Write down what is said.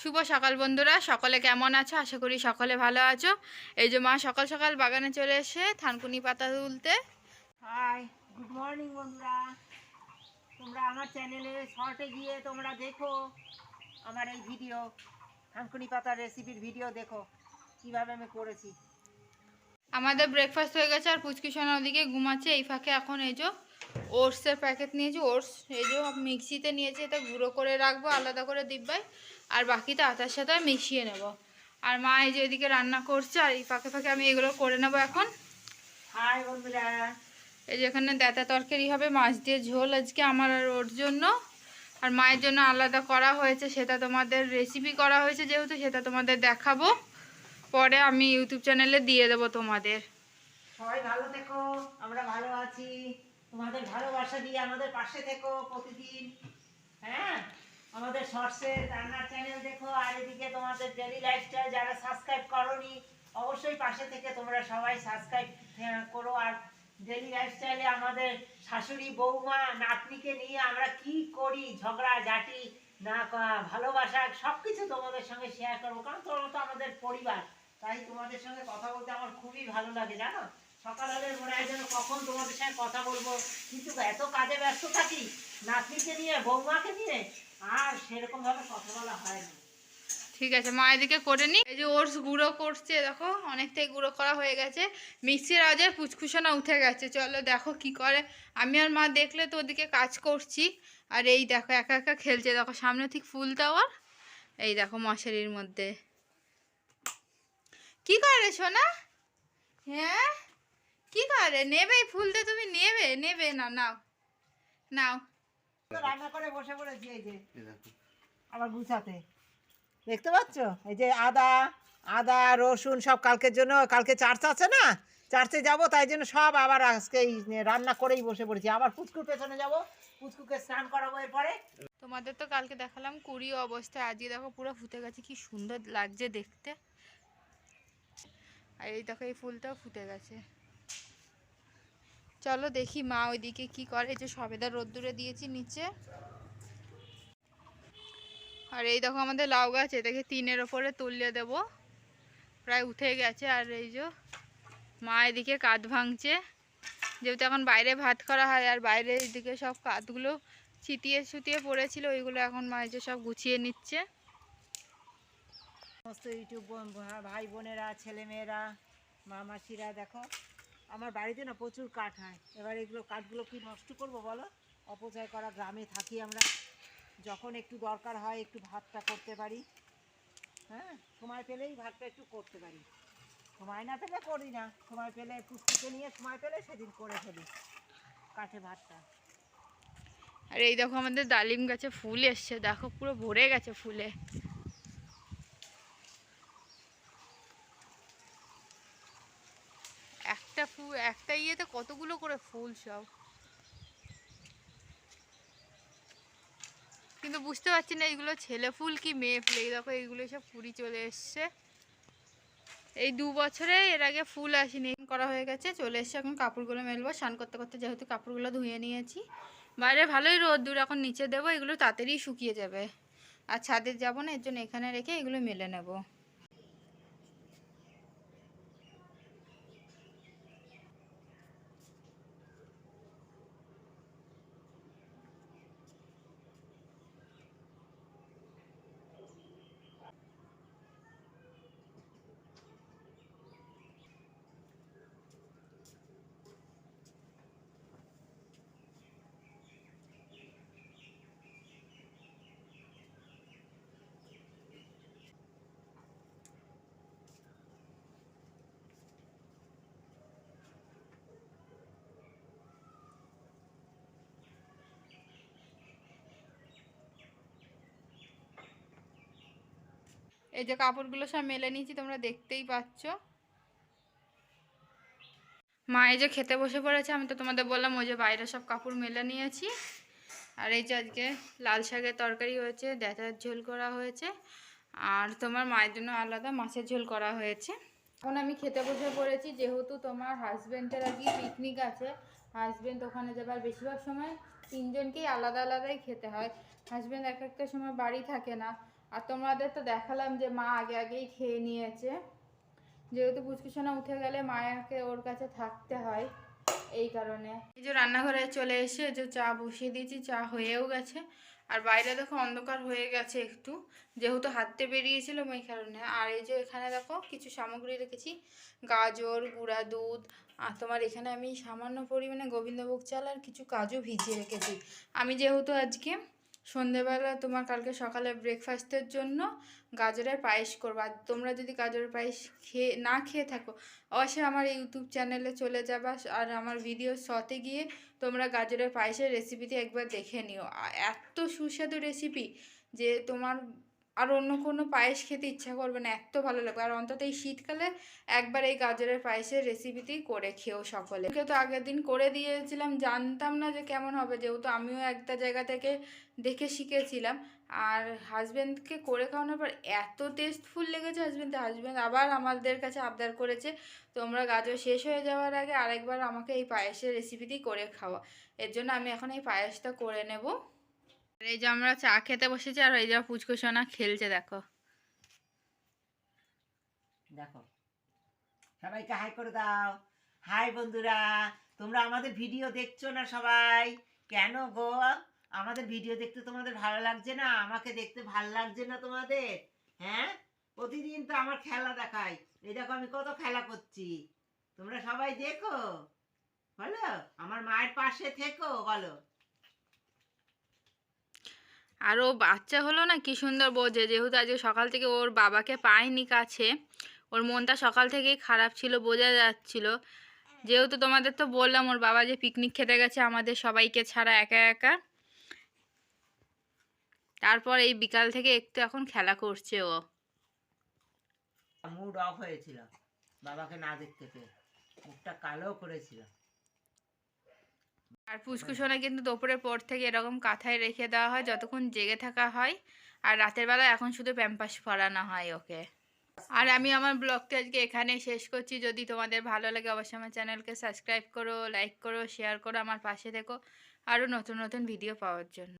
শুভ সকাল বন্ধুরা সকলে কেমন আছো? আশা করি সকলে ভালো আছো। এই যে মা সকাল সকাল বাগানে চলে এসে থানকুনি পাতা তুলতে। হাই গুড মর্নিং বন্ধুরা। তোমরা আমার চ্যানেলে শর্টে গিয়ে তোমরা দেখো আমার এই ভিডিও থানকুনি পাতার রেসিপির ভিডিও দেখো কীভাবে আমি করেছি। আমাদের ব্রেকফাস্ট হয়ে গেছে আর পুচকি সোনা ওদিকে ঘুমাচ্ছে এই ফাঁকে এখন এই যে ওটসের প্যাকেট নিয়েছি ওটস এই যে মিক্সিতে নিয়েছি এটা গুঁড়ো করে রাখব আলাদা করে দিব্বাই আর বাকিটা আটার সাথে মিশিয়ে নেব। আর মা এই যে এদিকে রান্না করছে আর এই ফাঁকে ফাঁকে আমি এগুলো করে নেব এখন। হাই বন্ধুরা। এই যে এখানে দেতা তরকারি হবে মাছ দিয়ে ঝোল আজকে আমার আর ওর জন্য। আর মায়ের জন্য আলাদা করা হয়েছে সেটা তোমাদের রেসিপি করা হয়েছে যেহেতু সেটা তোমাদের দেখাবো। পরে আমি ইউটিউব চ্যানেলে দিয়ে দেবো তোমাদের। সবাই ভালো থেকো আমরা ভালো আছি। তোমাদের ভালোবাসা দিয়ে আমাদের পাশে থেকো প্রতিদিন। হ্যাঁ? আমাদের শর্টসে রান্নার চ্যানেল দেখো। আর এদিকে তোমাদের ডেলি লাইফস্টাইল যারা সাবস্ক্রাইব করনি, অবশ্যই পাশে থেকে তোমরা সবাই সাবস্ক্রাইব করো। আর ডেলি লাইফস্টাইলে আমাদের শাশুড়ি, বৌমা, নাতনিকে নিয়ে আমরা কি করি, ঝগড়া, ঝাঁটি, না ভালোবাসা সব কিছু তোমাদের সঙ্গে শেয়ার করব। কারণ তোমরা তো আমাদের পরিবার, তাই তোমাদের সঙ্গে কথা বলতে আমার খুবই ভালো লাগে, জানো? সকাল হলে মনে হয় যেন কখন তোমাদের সঙ্গে কথা বলব। কিন্তু এত কাজে ব্যস্ত থাকি, নাতনিকে নিয়ে, বৌমাকে নিয়ে, আর সেরকম ভাবে কথা বলা হয় না। ঠিক আছে, মা এদিকে করে নি। এই যে ওটস গুঁড়ো করছে, দেখো, অনেকটাই গুঁড়ো করা হয়ে গেছে। মিক্সির আওয়াজে ফুচকুচোনা উঠে গেছে। চলো দেখো কি করে। আমি আর মা দেখলে তো ওদিকে কাজ করছি। আর এই দেখো, একা একা খেলছে। দেখো, সামনে ঠিক ফুল দেওয়ার। এই দেখো, মশারির মধ্যে। কি করে সোনা? হ্যাঁ? করে নেবে এই ফুলটা তুমি নেবে নেবে না নাও নাও। রান্না করে বসে পড়েছি এই যে আবার গুছাতে। দেখতে পাচ্ছ? এই যে আদা আদা রসুন সব কালকের জন্য কালকে চার্চ আছে না? চার্চে যাব তাই জন্য সব আবার আজকে এই রান্না করেই বসে পড়েছি। আবার পুচকুর পেছনে যাব পুচকুকে স্নান করাবো এরপরে। তোমাদের তো কালকে দেখালাম কুড়ি অবস্থায় আজকে দেখো পুরো ফুটে গেছে কি সুন্দর লাগছে দেখতে। আর এই দেখো এই ফুলটাও ফুটে গেছে। চলো দেখি মা ওইদিকে কি করে যে সবেদা রোদ্দুরে দিয়েছি নিচে। আর এই দেখো আমাদের লাউ গাছ, এটাকে তিনের ওপরে তুলিয়ে দেব। প্রায় উঠে গেছে, আর এই যে মা এদিকে কাঁধ ভাঙছে। যেহেতু এখন বাইরে ভাত করা হয়, আর বাইরে এদিকে সব কাঁধগুলো ছিটিয়ে ছুটিয়ে পড়েছিল, ওইগুলো এখন মা এই যে সব গুছিয়ে নিচ্ছে। সমস্ত ইউটিউব ভাই বোনেরা, ছেলেমেয়েরা মা মাসিরা দেখো। আমার বাড়িতে না প্রচুর কাঠ হয়। এবার এগুলো কাঠগুলো কি নষ্ট করব বলো? অপচয় করা গ্রামে থাকি আমরা। যখন একটু দরকার হয় একটু ভাতটা করতে পারি। হ্যাঁ? সময় পেলেই ভাতটা একটু করতে পারি। সময় না পেলে করি না। সময় পেলে পুষ্টিকে নিয়ে সময় পেলে সেদিন করে ফেলি কাঠে ভাতটা। আর এই দেখো আমাদের ডালিম গাছে ফুল এসছে। দেখো পুরো ভরে গেছে ফুলে। একটা ফুল একটা ইয়েতে কতগুলো করে ফুল সব? কিন্তু বুঝতে পারছি না এইগুলো ছেলে ফুল কি মেয়ে ফুল? এই দেখো, এইগুলো সব কুড়ি চলে এসছে। এই দু বছরে এর আগে ফুল আসেনি। করা হয়ে গেছে, চলে এসছে, এখন কাপড়গুলো মেলবো। স্নান করতে করতে যেহেতু কাপড়গুলো ধুয়ে নিয়েছি। বাইরে ভালোই রোদ্দুর, এখন নিচে দেবো, এগুলো তাড়াতাড়ি শুকিয়ে যাবে। আর ছাদে যাব না, এর জন্য এখানে রেখে এগুলো মেলে নেব। এই যে কাপড়গুলো সব মেলে নিয়েছি, তোমরা দেখতেই পাচ্ছ। মা এই যে খেতে বসে পড়েছে, আমি তো তোমাদের বললাম ওই যে বাইরে সব কাপড় মেলে নিয়েছি। আর এই যে আজকে লাল শাকের তরকারি হয়েছে, ডেটার ঝোল করা হয়েছে, আর তোমার মায়ের জন্য আলাদা মাছের ঝোল করা হয়েছে। এখন আমি খেতে বসে পড়েছি, যেহেতু তোমার হাজব্যান্ডের আজকে পিকনিক আছে হাজব্যান্ড ওখানে যাবে আর বেশিরভাগ সময় তিনজনকেই আলাদা আলাদাই খেতে হয়। হাজব্যান্ড এক একটা সময় বাড়ি থাকে না আর তোমাদের তো দেখালাম যে মা আগে আগেই খেয়ে নিয়েছে। যেহেতু পুচকুসোনা উঠে গেলে মায়াকে ওর কাছে থাকতে হয় এই কারণে। এই যে রান্নাঘরে চলে এসে যে চা বসিয়ে দিয়েছি, চা হয়েও গেছে। আর বাইরে দেখো অন্ধকার হয়ে গেছে একটু, যেহেতু হাঁটতে বেরিয়েছিলাম ওই কারণে। আর এই যে এখানে দেখো কিছু সামগ্রী রেখেছি, গাজর, গুঁড়া, দুধ। আর তোমার এখানে আমি সামান্য পরিমাণে গোবিন্দভোগ চাল আর কিছু কাজু ভিজিয়ে রেখেছি। আমি যেহেতু আজকে সন্ধেবেলা তোমার কালকে সকালে ব্রেকফাস্টের জন্য গাজরের পায়েস করব। আর তোমরা যদি গাজরের পায়েস খেয়ে, না খেয়ে থাকো, অবশ্যই আমার ইউটিউব চ্যানেলে চলে যাবা আর আমার ভিডিও শতে গিয়ে তোমরা গাজরের পায়েসের রেসিপিটি একবার দেখে নিও। এত সুস্বাদু রেসিপি যে তোমার আর অন্য কোনো পায়েস খেতে ইচ্ছা করবে না, এত ভালো লাগবে। আর অন্তত এই শীতকালে একবার এই গাজরের পায়েসের রেসিপিটি করে খেও সকলে। তো আগের দিন করে দিয়েছিলাম, জানতাম না যে কেমন হবে, যেহেতু আমিও একটা জায়গা থেকে দেখে শিখেছিলাম। আর হাজব্যান্ডকে করে খাওয়ানোর পর এত টেস্টফুল লেগেছে হাজব্যান্ড হাজব্যান্ড আবার আমাদের কাছে আবদার করেছে, তোমরা গাজর শেষ হয়ে যাওয়ার আগে আরেকবার আমাকে এই পায়েসের রেসিপিটি করে খাওয়া। এর জন্য আমি এখন এই পায়েসটা করে নেব। এই যে আমরা চা খেতে বসেছি আর এই যে পুচকুসোনা খেলছে, দেখো। দেখো। সবাইকে হাই করে দাও। হাই বন্ধুরা, তোমরা আমাদের ভিডিও দেখছ না সবাই? কেন গো? আমাদের ভিডিও দেখতে তোমাদের ভালো লাগছে না? আমাকে দেখতে ভালো লাগছে না তোমাদের? হ্যাঁ? প্রতিদিন তো আমার খেলা দেখাই এই দেখো আমি কত খেলা করছি। তোমরা সবাই দেখো। বলো, আমার মায়ের পাশে থেকো, বলো। আর ও বাচ্চা হলো না? কি সুন্দর বোঝে। যেহেতু আজকে সকাল থেকে ওর বাবাকে পায়নি কাছে, ওর মনটা সকাল থেকেই খারাপ ছিল, বোঝা যাচ্ছিল। যেহেতু তোমাদের তো বললাম, ওর বাবা যে পিকনিক খেতে গেছে, আমাদের সবাইকে ছাড়া একা একা। তারপর এই বিকাল থেকে একটু এখন খেলা করছে ও। মুড অফ হয়েছিল বাবাকে না দেখতে পেয়ে। মুখটা কালো করেছিল আর পুষ্কুসোনা কিন্তু দুপুরের পর থেকে এরকম কাঁথায় রেখে দেওয়া হয় যতক্ষণ জেগে থাকা হয়। আর রাতের বেলা এখন শুধু প্যাম্পাস ফরানো হয় ওকে। আর আমি আমার ব্লগটা আজকে এখানে শেষ করছি। যদি তোমাদের ভালো লাগে অবশ্যই আমার চ্যানেলকে সাবস্ক্রাইব করো লাইক করো শেয়ার করো আমার পাশে থেকো। আরও নতুন নতুন ভিডিও পাওয়ার জন্য।